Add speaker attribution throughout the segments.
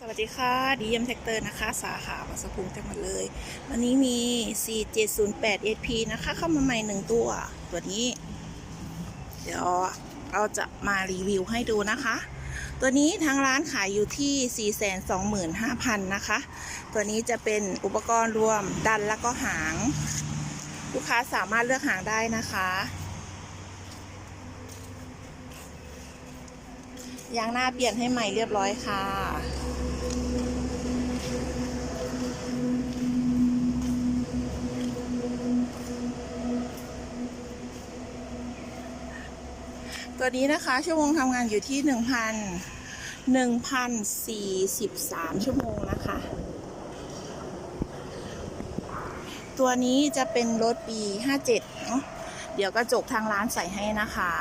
Speaker 1: สวัสดีค่ะดีเอ็มแท็กเตอร์นะคะ สาขาบางสะพุงจังหวัดเลย วันนี้มี 4708 SP นะคะ เข้ามาใหม่หนึ่งตัว ตัวนี้ เดี๋ยวเราจะมารีวิวให้ดูนะคะ ตัวนี้ทางร้านขายอยู่ที่ 425,000 นะคะ ตัวนี้จะเป็นอุปกรณ์รวมดันแล้วก็หาง ลูกค้าสามารถเลือกหางได้นะคะยางหน้าเปลี่ยนให้ใหม่เรียบร้อยค่ะ ตัวนี้นะคะ ชั่วโมงทำงานอยู่ที่ 1,000 1,043 ชั่วโมงนะคะ ตัวนี้จะเป็นรถปี 57 เนอะเดี๋ยวกระจกทางร้านใส่ให้นะคะ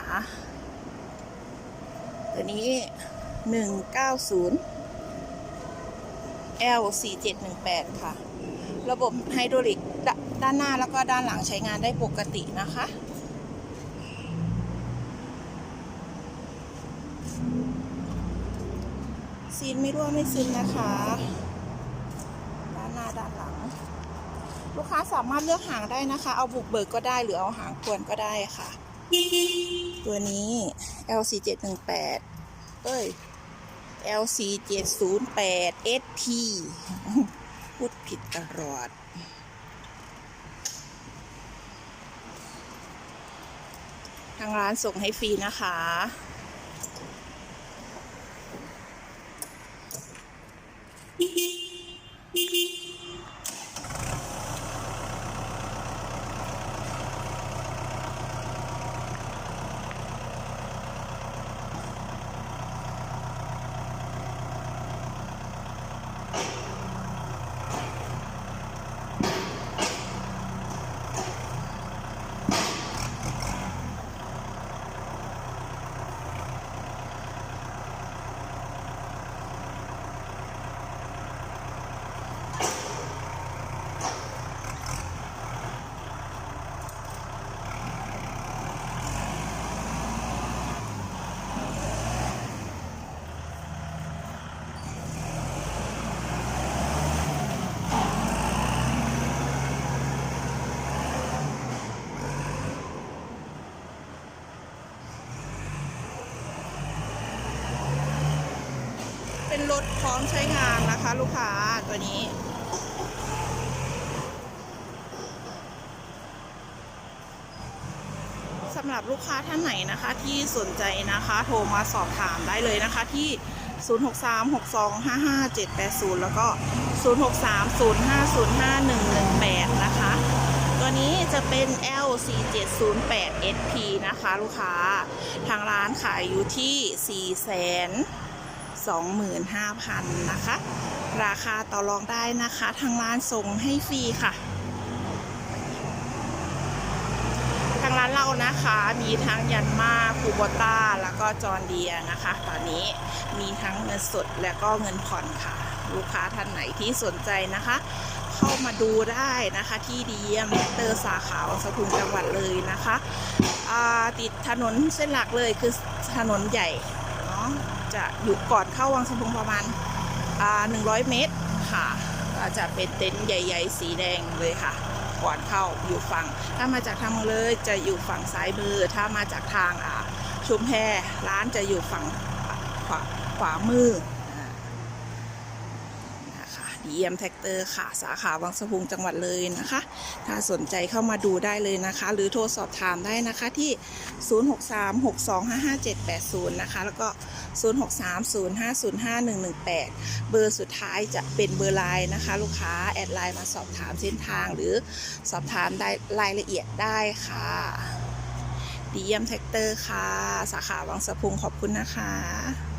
Speaker 1: ตัวนี้ 190 L 4718 ค่ะ ระบบไฮดรอลิกด้านหน้าแล้วก็ด้านหลังใช้งานได้ปกตินะคะ ซีนไม่รั่วไม่ซึมนะคะ ด้านหน้าด้านหลัง ลูกค้าสามารถเลือกหางได้นะคะ เอาบุกเบิกก็ได้หรือเอาหางควนก็ได้ค่ะ ตัวนี้ LC 718 เอ้ย LC 708 ST พูดผิดตลอดทางร้านส่งให้ฟรีนะคะ Hee hee. Hee hee. เป็นรถพร้อมใช้งานนะคะ ลูกค้าตัวนี้ สำหรับลูกค้าท่านไหนนะคะที่สนใจนะคะโทรมาสอบถามได้เลยนะคะที่ 0636255780 แล้วก็ 0630505118 นะคะ ตัวนี้จะเป็น L4708SP นะคะ ลูกค้า ทางร้านขายอยู่ที่ 4 0 0 0 25,000 นะคะ ราคาต่อรองได้นะคะ ทางร้านส่งให้ฟรีค่ะ ทางร้านเรานะคะมีทั้งยันมาคูโบต้า แล้วก็จอร์นเดียนะคะ ตอนนี้มีทั้งเงินสดและก็เงินผ่อนค่ะ ลูกค้าท่านไหนที่สนใจนะคะ เข้ามาดูได้นะคะที่ดีเอ็มเตอร์สาขาวังสะพุงจังหวัดเลยนะคะติดถนนเส้นหลักเลยคือถนนใหญ่เนาะ จะอยู่ก่อนเข้าวังสะพุงประมาณอ่า100เมตรค่ะก็จะเป็นเต็นท์ใหญ่ ๆ สีแดงเลยค่ะ ก่อนเข้าอยู่ฝั่ง ถ้ามาจากทางเมืองเลยจะอยู่ฝั่งซ้ายมือ ถ้ามาจากทางอ่าชุมแพร้านจะอยู่ฝั่งขวาขวามือ ดีเอ็มแท็กเตอร์ค่ะ สาขาวังสะพุงจังหวัดเลยนะคะ ถ้าสนใจเข้ามาดูได้เลยนะคะ หรือโทรสอบถามได้นะคะที่ 0636255780 นะคะ แล้วก็ 0630505118 เบอร์สุดท้ายจะเป็นเบอร์ไลน์นะคะ ลูกค้าแอดไลน์มาสอบถามเส้นทางหรือสอบถามได้รายละเอียดได้ค่ะดีเยี่ยมแท็กเตอร์ค่ะ สาขาวังสะพุงขอบคุณนะคะ